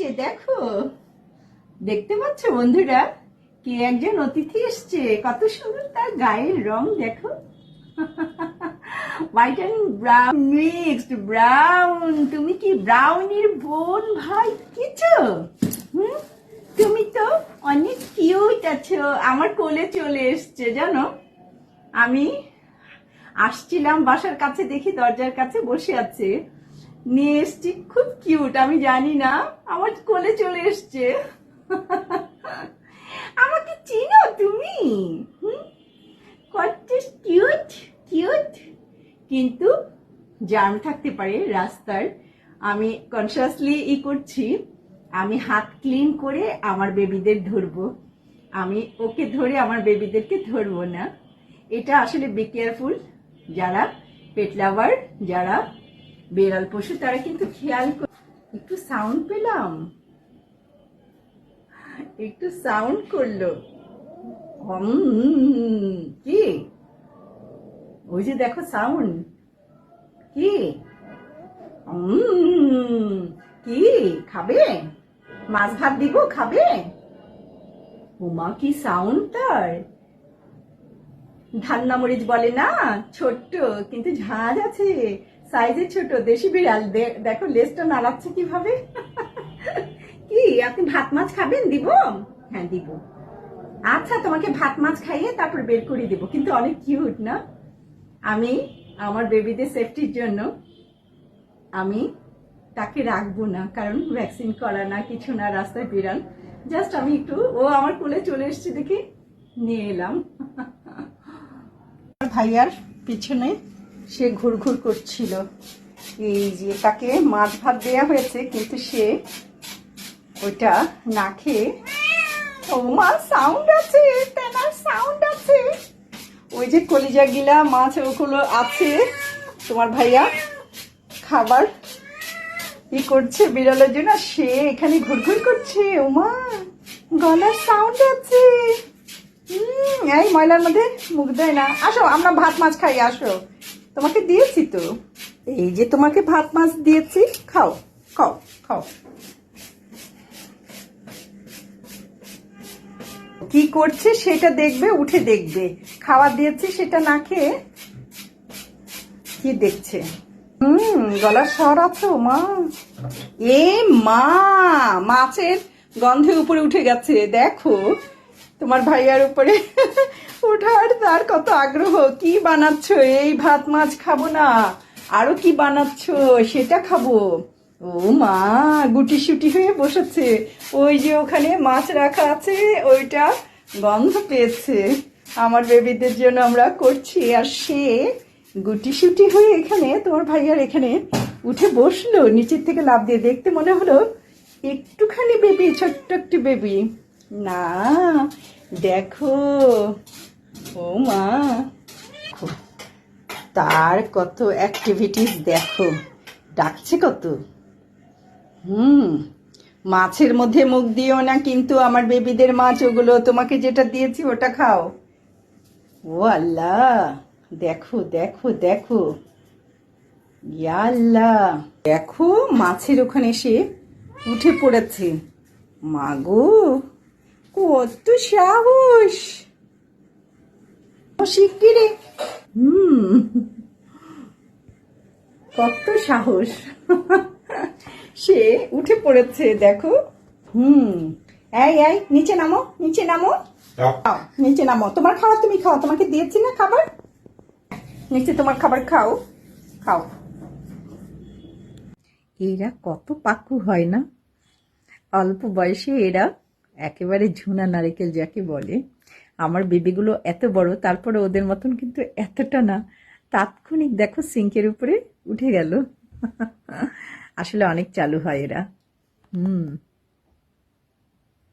এসছে, দেখো। দেখতে পাচ্ছ বন্ধুরা, কে একজন অতিথি এসছে। কত সুন্দর তার গায়ের রং, দেখো। White and brown mixed brown তুমি কি ব্রাউনির বোন, ভাই? কিছু হুম? তুমি তো অনেক কিউট আছো। আমার কোলে চলে এসছে, জানো? আমি আসছিলাম বাসার কাছে দেখি দরজার কাছে বসে আছে। নিয়ে এসছি। খুব কিউট আমি জানি না। আমার কোলে চলে এসছে। আমাকে চিনো তুমি? কত কিউট কিউট কিন্তু জার্ম থাকতে পারে রাস্তার। আমি কনসিয়াসলি ই করছি। আমি হাত ক্লিন করে আমার বেবিদের ধরবো। আমি ওকে ধরে আমার বেবিদেরকে ধরবো না। এটা আসলে বি কেয়ারফুল যারা পেট লাভার যারা বেড়াল পশু, তারা কিন্তু খেয়াল একটু সাউন্ড পেলাম? একটু সাউন্ড করল। কি? ওই যে দেখো সাউন্ড কি? কি? খাবে? মাছ ভাত দিব, খাবে? উমা, কি সাউন্ড তার? ধান্না মরিচ বলে না, ছোট্ট, কিন্তু ঝাঁজ আছে। সাইজে ছোট, দেশি বিড়াল। দেখো, লেজটা নাড়াচ্ছে কীভাবে? কি, আপনি ভাত মাছ খাবেন, দিব? হ্যাঁ দিব। আচ্ছা তোমাকে ভাত মাছ খাইয়ে তারপর বের করে দিব। কিন্তু অনেক কিউট, না? আমি আমার বেবিদের সেফটির জন্য আমি তাকে রাখব না, কারণ ভ্যাকসিন করা না, কিছু না, রাস্তায় বেরান জাস্ট আমি একটু, ও আমার কোলে চলে এসছে দেখে নিয়ে এলাম। ভাইয়ার পিছনে সে ঘুরঘুর করছিল। এই যে তাকে মাছ ভাত দেওয়া হয়েছে, কিন্তু সে ওইটা না খেয়ে ও মা সাউন্ড আছে সাউন্ড আছে। ওই যে কলিজা গিলা, মাছ ওগুলো আছে, তোমার ভাইয়া খাবার ই করছে বিড়ালের জন্য সে এখানে ঘুরঘুর করছে, ওমা, গলার সাউন্ড আছে। এই ময়লার মধ্যে মুখ দেয় না। আসো, আমরা ভাত মাছ খাই, আসো। তোমাকে দিয়েছি তো। এই যে তোমাকে ভাত, মাছ দিয়েছি, খাও খাও খাও। কি করছে সেটা দেখবে, উঠে দেখবে। খাওয়া দিয়েছি, সেটা না খেয়ে কি দেখছে? হুম, গলার স্বর আছে মা। এ মা, মাছের গন্ধে উপরে উঠে গেছে। দেখো, তোমার ভাইয়ার উপরে ওঠার তার কত আগ্রহ? কি বানাচ্ছ? এই ভাত মাছ খাব না। আরও কি বানাচ্ছ? সেটা খাব। ও মা গুটি সুটি হয়ে বসেছে। ওই যে ওখানে মাছ রাখা আছে, ওইটা গন্ধ পেয়েছে। আমার বেবিদের জন্য আমরা করছি, আর সে গুটি সুটি হয়ে এখানে, তোমার ভাইয়ার এখানে উঠে বসল। নিচের থেকে লাভ দিয়ে দেখতে মনে হলো, একটুখানি বেবি, ছোট্ট একটু বেবি। না, দেখো ও মা তার কত অ্যাক্টিভিটিস দেখো। ডাকছে কত? হুম, মাছের মধ্যে মুখ দিও না কিন্তু আমার বেবিদের মাছ, ওগুলো তোমাকে যেটা দিয়েছি ওটা খাও। ও আল্লাহ, দেখো দেখো দেখো। আল্লাহ, দেখো মাছের ওখানে এসে উঠে পড়েছে। মাগো কত সাহস! শিগগিরি হুম। কত সাহস। সে উঠে পড়েছে দেখো। হুম। এই এই নিচে নামো নিচে নামো। নিচে নামো। তোমার খাবার তুমি খাও তোমাকে দিয়েছি না খাবার? নিচে তোমার খাবার খাও। খাও। এরা কত পাক্কু হয় না? অল্প বয়সে এরা একেবারে ঝুনা নারকেল যাকে বলে। আমার বেবিগুলো এত বড়, তারপরে ওদের মতন কিন্তু এতটা না। তাৎক্ষণিক দেখো সিঙ্কের উপরে উঠে গেল। আসলে অনেক চালু হয় এরা। হুম।